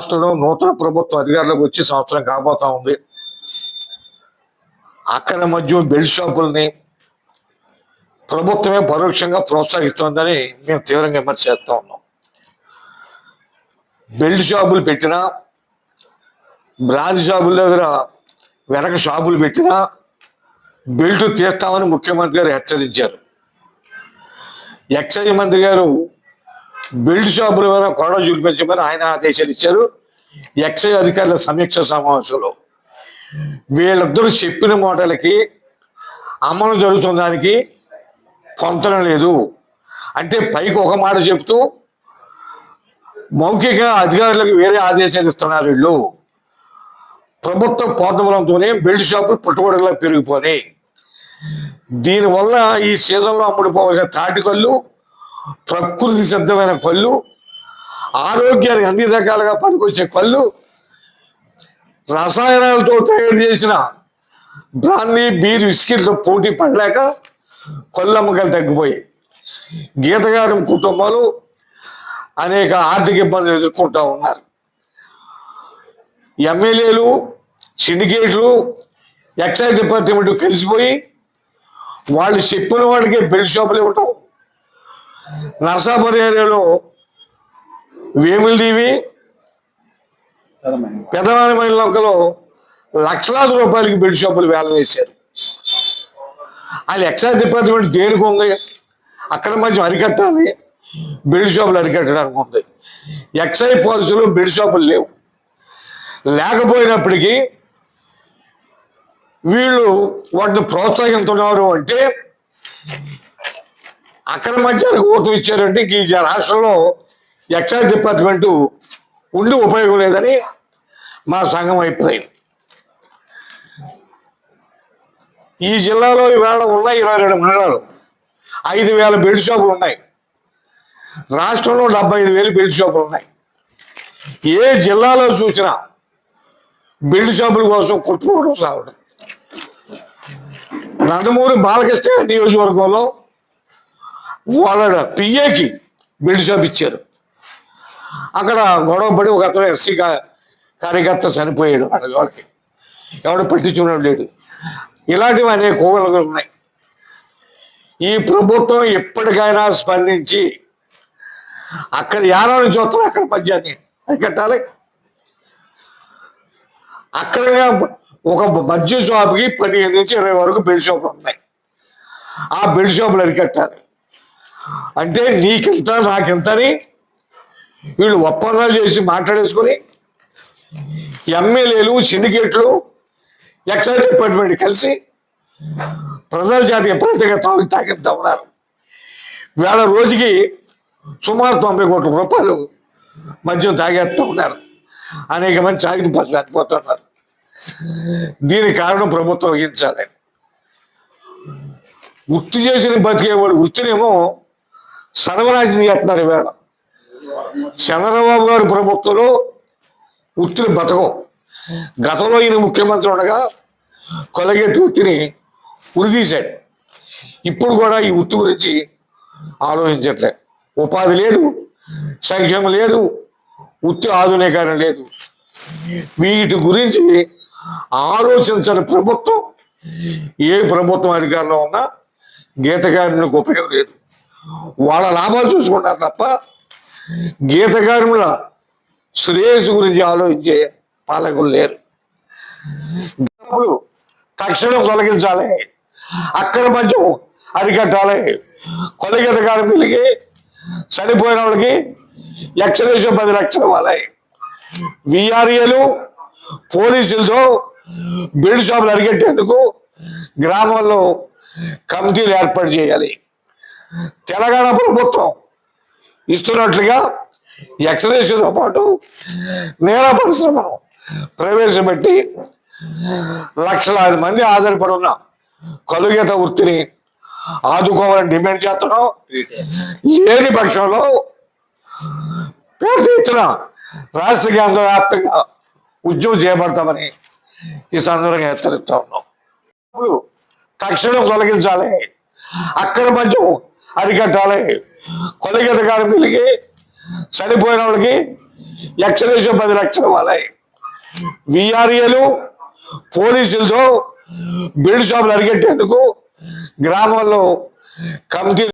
రాష్ట్రంలో నూతన ప్రభుత్వం అధికారంలోకి వచ్చి సంవత్సరం కాబోతా ఉంది. అక్కడ మధ్య బెల్ట్ షాపుల్ని ప్రభుత్వమే పరోక్షంగా ప్రోత్సహిస్తోందని మేము తీవ్రంగా విమర్శ చేస్తూ ఉన్నాం. బెల్ట్ షాపులు పెట్టినా బ్రాంచ్ షాపుల దగ్గర వెనక షాపులు పెట్టినా బెల్ట్ తీస్తామని ముఖ్యమంత్రి గారు హెచ్చరించారు. ఎక్సైజ్ మంత్రి గారు బెల్ట్ షాపుల మీద కొరడ చూపించమని ఆయన ఆదేశాలు ఇచ్చారు. ఎక్సైజ్ అధికారుల సమీక్ష సమావేశంలో. వీళ్ళిద్దరూ చెప్పిన మాటలకి అమలు జరుగుతున్న దానికి పొంతన లేదు. అంటే పైకి ఒక మాట చెప్తూ మౌఖిక అధికారులకు వేరే ఆదేశాలు ఇస్తున్నారు వీళ్ళు. ప్రభుత్వ పోతబలంతోనే బెల్ట్ షాపులు పుట్టుబడిలా పెరిగిపోయి దీనివల్ల ఈ సీజన్లో అమ్ముడుపోవాల్సిన తాటికల్లు ప్రకృతి సిద్ధమైన కళ్ళు ఆరోగ్యానికి అన్ని రకాలుగా పనికొచ్చే కళ్ళు రసాయనాలతో తయారు చేసిన బ్రాందీ బీర్ విస్కీలతో పోటీ పడలేక కొల్లమ్మకాలు తగ్గిపోయాయి. గీతగారి కుటుంబాలు అనేక ఆర్థిక ఇబ్బందులు ఎదుర్కొంటూ ఉన్నారు. ఎమ్మెల్యేలు సిండికేట్లు ఎక్సైజ్ డిపార్ట్మెంట్ కలిసిపోయి వాళ్ళు చెప్పిన వాడికి బెల్ట్ షాపులు ఇవ్వటం నర్సాపురం ఏరియాలో వేములదీవి పెదవాని మహిళలో లక్షలాది రూపాయలకి బెడ్ షాపులు వేలం వేశారు. వాళ్ళు ఎక్సైజ్ డిపార్ట్మెంట్ దేనికి ఉంది? అక్కడ మధ్య అరికట్టాలి బెడ్ షాపులు అరికట్టడానికి ఉంది. ఎక్సైజ్ పాలసీలో బెడ్ షాపులు లేవు. లేకపోయినప్పటికీ వీళ్ళు వాటిని ప్రోత్సహిస్తున్నారు అంటే అక్కడ మధ్యానికి ఓటు ఇచ్చారంటే ఈ రాష్ట్రంలో ఎక్సైజ్ డిపార్ట్మెంట్ ఉండి ఉపయోగం లేదని మా సంఘం అభిప్రాయం. ఈ జిల్లాలో ఈవేళ ఉన్నాయి ఇరవై రెండు మండలాలు. ఐదు వేల బెల్ట్ షాపులు ఉన్నాయి. రాష్ట్రంలో డెబ్బై ఐదు వేలు బెల్ట్ షాపులు ఉన్నాయి. ఏ జిల్లాలో చూసినా బెల్ట్ షాపుల కోసం కుట్టుకోవడం సాగడం నందమూరి బాలకృష్ణ నియోజకవర్గంలో వాళ్ళ పిఏకి బెల్ట్ షాప్ ఇచ్చారు. అక్కడ గొడవ పడి ఒక అతను ఎస్సీ కార్యకర్త చనిపోయాడు. అక్కడ వాళ్ళకి ఎవడు పట్టించుకున్నాడు లేడు. ఇలాంటివి అనేక కోవలు ఉన్నాయి. ఈ ప్రభుత్వం ఎప్పటికైనా స్పందించి అక్కడ యానాన్ని చూస్తాం అక్కడ మద్యాన్ని అరికట్టాలి అక్కడ ఒక మద్య షాప్కి పదిహేను నుంచి ఇరవై వరకు బెల్ట్ షాపులు ఉన్నాయి. ఆ బెల్ట్ షాపులు అరికట్టాలి. అంటే నీకెంత నాకెంత అని వీళ్ళు ఒప్పందాలు చేసి మాట్లాడేసుకొని ఎమ్మెల్యేలు సిండికేట్లు ఎక్సైజ్ డిపార్ట్మెంట్ కలిసి ప్రజల జాతీయ ప్రత్యేక తాగు ఉన్నారు వేళ రోజుకి సుమారు తొంభై కోట్ల రూపాయలు మద్యం తాగేస్తూ ఉన్నారు అనేక మంది తాగిన పనులు చనిపోతున్నారు దీని కారణం ప్రభుత్వం వహించాలి. వృత్తి చేసిన బతికేవాడు వృత్తినేమో సర్వనాశనం చేస్తున్నారు ఈవేళ చంద్రబాబు గారి ప్రభుత్వంలో ఉత్తిని బతకం. గతంలో ఈయన ముఖ్యమంత్రి ఉండగా కొలగెత్తి ఉత్తిని ఉరిదీశాడు ఇప్పుడు కూడా ఈ ఉత్తి గురించి ఆలోచించట్లే. ఉపాధి లేదు సంక్షేమం లేదు ఉత్తి ఆధునీకరణ లేదు. వీటి గురించి ఆలోచించని ప్రభుత్వం ఏ ప్రభుత్వం అధికారంలో ఉన్నా గీత ఉపయోగం లేదు. వాళ్ళ లాభాలు చూసుకుంటారు తప్ప గీత శ్రేయస్సు గురించి ఆలోచించే పాలకులు లేరు. డబ్బులు తక్షణం తొలగించాలి. అక్కడ మధ్య అరికట్టాలి. కొలగీత కార్మికులకి చనిపోయిన వాళ్ళకి ఎక్స్రేషన్ పది లక్షలు ఇవ్వాలి. విఆర్ఏలు పోలీసులతో బిల్డ్ షాపులు అరికెట్టేందుకు గ్రామంలో కమిటీలు ఏర్పాటు చేయాలి. తెలంగాణ ప్రభుత్వం ఇస్తున్నట్లుగా ఎక్స్రేషన్తో పాటు నేల పరిశ్రమను ప్రవేశపెట్టి లక్షలాది మంది ఆధారపడి ఉన్న కలుగేత వృత్తిని ఆదుకోవాలని డిమాండ్ చేస్తున్నాం. లేని పక్షంలో పెద్ద ఎత్తున రాష్ట్ర కేంద్ర వ్యాప్తంగా ఉద్యమం చేపడతామని ఈ సందర్భంగా హెచ్చరిస్తా ఉన్నాం. తక్షణం తొలగించాలి. అక్కడ మధ్య అరికట్టాలి. కొలగత కార్మికులకి చనిపోయిన వాళ్ళకి ఎక్స్రేషన్ పది లక్షలు వాళ్ళవి విఆర్ఏలు పోలీసులతో బిల్డ్ షాపులు అరికట్టేందుకు గ్రామంలో కమిటీ